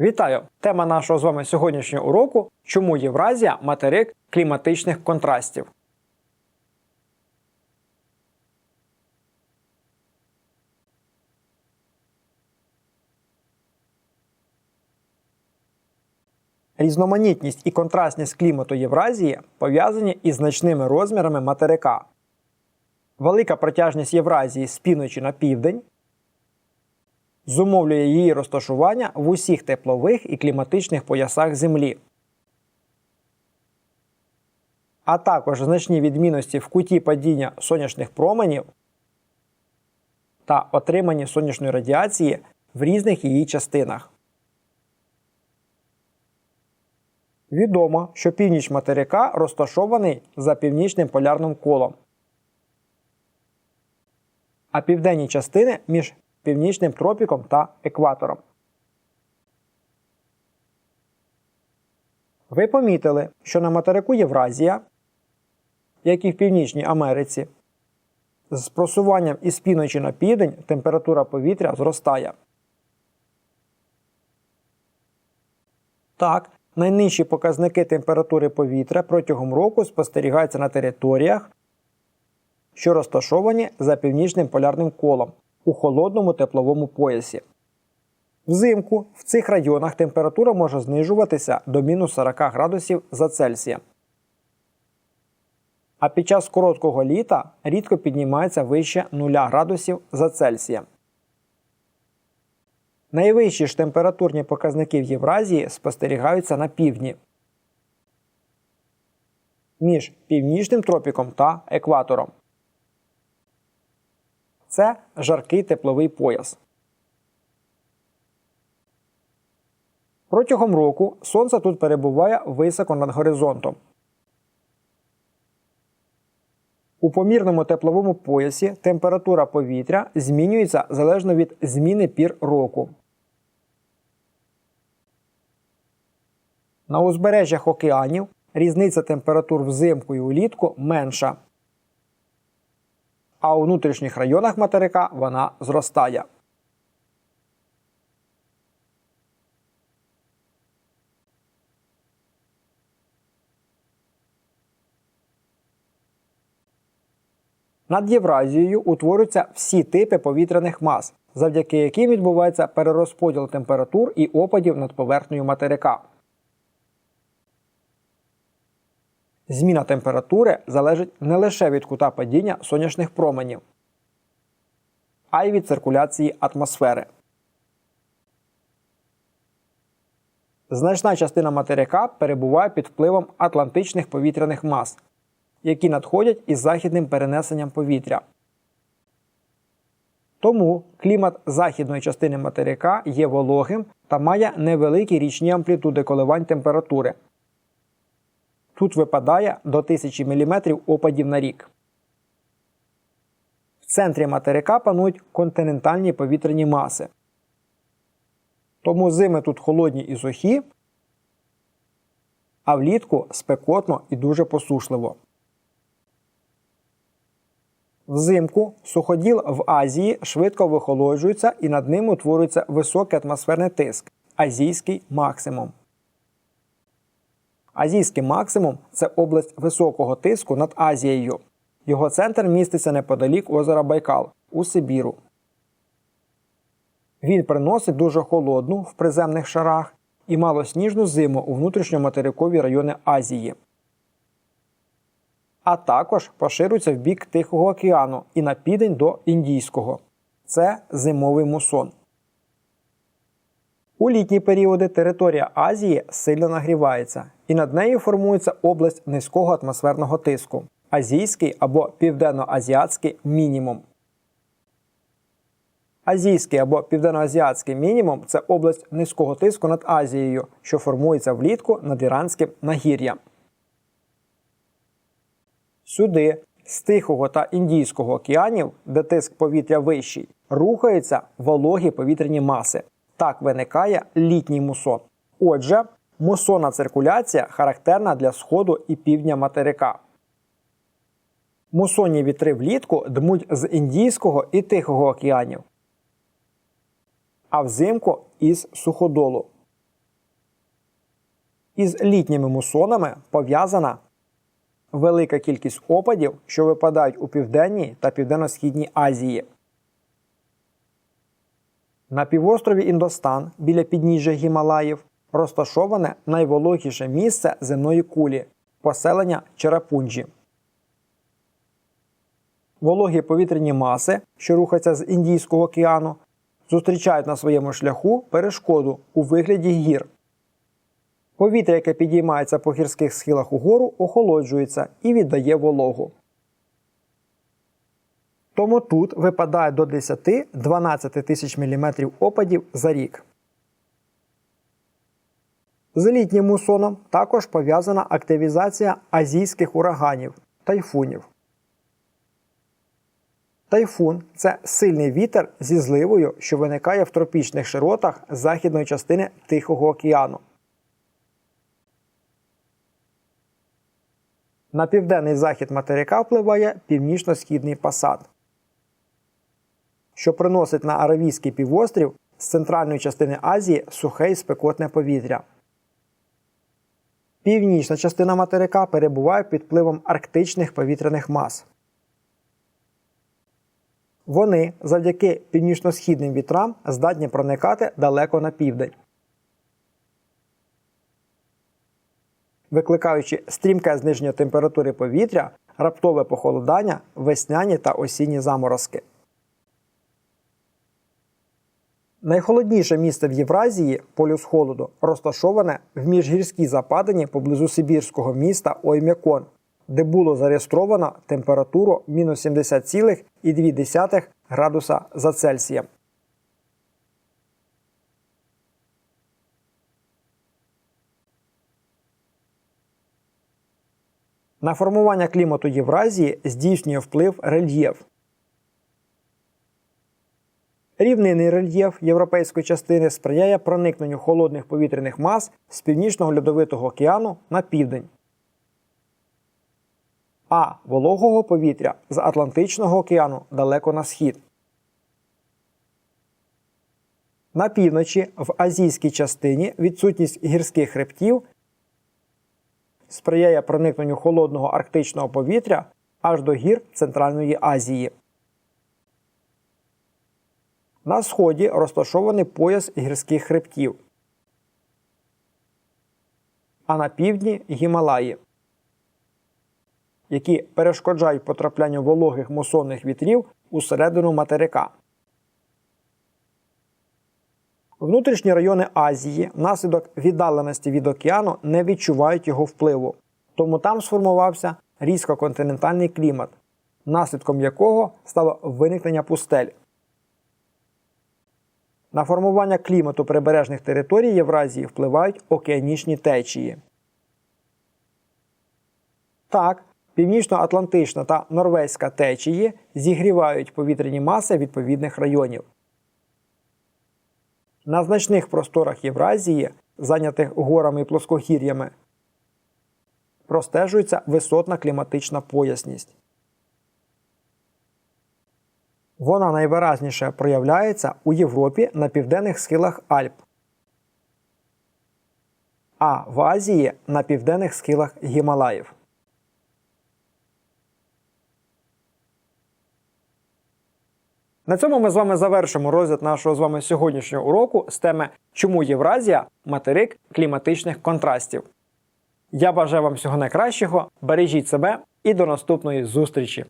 Вітаю! Тема нашого з вами сьогоднішнього уроку Чому Євразія материк кліматичних контрастів. Різноманітність і контрастність клімату Євразії пов'язані із значними розмірами материка. Велика протяжність Євразії з півночі на південь зумовлює її розташування в усіх теплових і кліматичних поясах Землі. А також значні відмінності в куті падіння сонячних променів та отриманні сонячної радіації в різних її частинах. Відомо, що північ материка розташований за північним полярним колом, а південні частини між північним тропіком та екватором. Ви помітили, що на материку Євразія, як і в Північній Америці, з просуванням із півночі на південь температура повітря зростає. Так, найнижчі показники температури повітря протягом року спостерігаються на територіях, що розташовані за північним полярним колом у холодному тепловому поясі. Взимку в цих районах температура може знижуватися до мінус 40 градусів за Цельсієм. А під час короткого літа рідко піднімається вище 0 градусів за Цельсієм. Найвищі ж температурні показники в Євразії спостерігаються на півдні між північним тропіком та екватором. Це жаркий тепловий пояс. Протягом року сонце тут перебуває високо над горизонтом. У помірному тепловому поясі температура повітря змінюється залежно від зміни пір року. На узбережжях океанів різниця температур взимку і улітку менша. А у внутрішніх районах материка вона зростає. Над Євразією утворюються всі типи повітряних мас, завдяки яким відбувається перерозподіл температур і опадів над поверхнею материка. Зміна температури залежить не лише від кута падіння сонячних променів, а й від циркуляції атмосфери. Значна частина материка перебуває під впливом атлантичних повітряних мас, які надходять із західним перенесенням повітря. Тому клімат західної частини материка є вологим та має невеликі річні амплітуди коливань температури. Тут випадає до 1000 мм опадів на рік. В центрі материка панують континентальні повітряні маси. Тому зими тут холодні і сухі, а влітку спекотно і дуже посушливо. Взимку суходіл в Азії швидко вихолоджується і над ним утворюється високий атмосферний тиск азійський максимум. Азійський максимум це область високого тиску над Азією. Його центр міститься неподалік озера Байкал у Сибіру. Він приносить дуже холодну в приземних шарах і малосніжну зиму у внутрішньоматерикові райони Азії. А також поширюється в бік Тихого океану і на південь до Індійського. Це зимовий мусон. У літні періоди територія Азії сильно нагрівається, і над нею формується область низького атмосферного тиску азійський або південноазіатський мінімум. Азійський або південноазіатський мінімум це область низького тиску над Азією, що формується влітку над іранським нагір'ям. Сюди з Тихого та Індійського океанів, де тиск повітря вищий, рухаються вологі повітряні маси. Так виникає літній мусон. Отже, мусонна циркуляція характерна для сходу і півдня материка. Мусонні вітри влітку дмуть з Індійського і Тихого океанів, а взимку із суходолу. Із літніми мусонами пов'язана велика кількість опадів, що випадають у Південній та Південно-Східній Азії. На півострові Індостан біля підніжжя Гімалаїв розташоване найвологіше місце земної кулі поселення Черапунджі. Вологі повітряні маси, що рухаються з Індійського океану, зустрічають на своєму шляху перешкоду у вигляді гір. Повітря, яке підіймається по гірських схилах угору, охолоджується і віддає вологу. Тому тут випадає до 10-12 тисяч мм опадів за рік. З літнім мусоном також пов'язана активізація азійських ураганів тайфунів. Тайфун це сильний вітер зі зливою, що виникає в тропічних широтах західної частини Тихого океану. На південний захід материка впливає північно-східний пасат, що приносить на Аравійський півострів з центральної частини Азії сухе і спекотне повітря. Північна частина материка перебуває під впливом арктичних повітряних мас. Вони завдяки північно-східним вітрам здатні проникати далеко на південь, викликаючи стрімке зниження температури повітря, раптове похолодання, весняні та осінні заморозки. Найхолодніше місце в Євразії полюс холоду розташоване в міжгірській западині поблизу Сибірського міста Оймякон, де було зареєстровано температуру мінус 70,2 градуса за Цельсієм. На формування клімату Євразії здійснює вплив рельєф. Рівнинний рельєф європейської частини сприяє проникненню холодних повітряних мас з північного льодовитого океану на південь, а вологого повітря з Атлантичного океану далеко на схід. На півночі в азійській частині відсутність гірських хребтів сприяє проникненню холодного арктичного повітря аж до гір Центральної Азії. На сході розташований пояс гірських хребтів, а на півдні Гімалаї, які перешкоджають потраплянню вологих мусонних вітрів у середину материка. Внутрішні райони Азії внаслідок віддаленості від океану не відчувають його впливу, тому там сформувався різкоконтинентальний клімат, наслідком якого стало виникнення пустель. На формування клімату прибережних територій Євразії впливають океанічні течії. Так, Північно-Атлантична та Норвезька течії зігрівають повітряні маси відповідних районів. На значних просторах Євразії, зайнятих горами і плоскогір'ями, простежується висотна кліматична поясність. Вона найвиразніше проявляється у Європі на південних схилах Альп, а в Азії на південних схилах Гімалаїв. На цьому ми з вами завершимо розгляд нашого з вами сьогоднішнього уроку з теми Чому Євразія материк кліматичних контрастів. Я бажаю вам всього найкращого, бережіть себе і до наступної зустрічі!